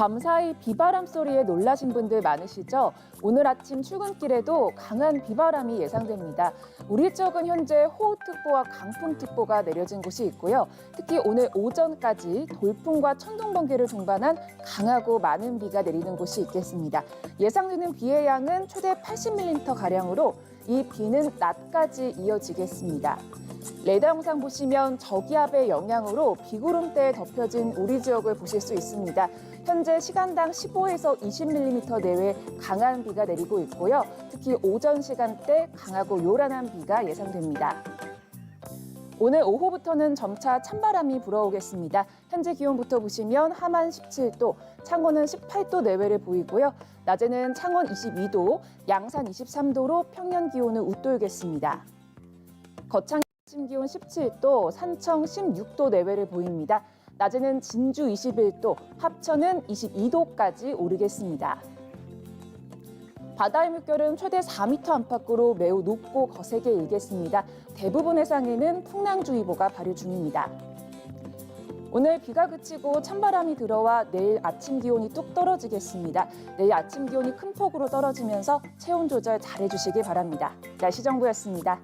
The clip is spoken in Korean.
밤사이 비바람 소리에 놀라신 분들 많으시죠? 오늘 아침 출근길에도 강한 비바람이 예상됩니다. 우리 지역은 현재 호우특보와 강풍특보가 내려진 곳이 있고요. 특히 오늘 오전까지 돌풍과 천둥 번개를 동반한 강하고 많은 비가 내리는 곳이 있겠습니다. 예상되는 비의 양은 최대 80mm 가량으로 이 비는 낮까지 이어지겠습니다. 레이더 영상 보시면 저기압의 영향으로 비구름대에 덮여진 우리 지역을 보실 수 있습니다. 현재 시간당 15에서 20mm 내외 강한 비가 내리고 있고요. 특히 오전 시간대 강하고 요란한 비가 예상됩니다. 오늘 오후부터는 점차 찬바람이 불어오겠습니다. 현재 기온부터 보시면 함안 17도, 창원은 18도 내외를 보이고요. 낮에는 창원 22도, 양산 23도로 평년 기온을 웃돌겠습니다. 거창 아침 기온 17도, 산청 16도 내외를 보입니다. 낮에는 진주 21도, 합천은 22도까지 오르겠습니다. 바다의 물결은 최대 4m 안팎으로 매우 높고 거세게 일겠습니다. 대부분 해상에는 풍랑주의보가 발효 중입니다. 오늘 비가 그치고 찬바람이 들어와 내일 아침 기온이 뚝 떨어지겠습니다. 내일 아침 기온이 큰 폭으로 떨어지면서 체온 조절 잘 해주시기 바랍니다. 날씨 정보였습니다.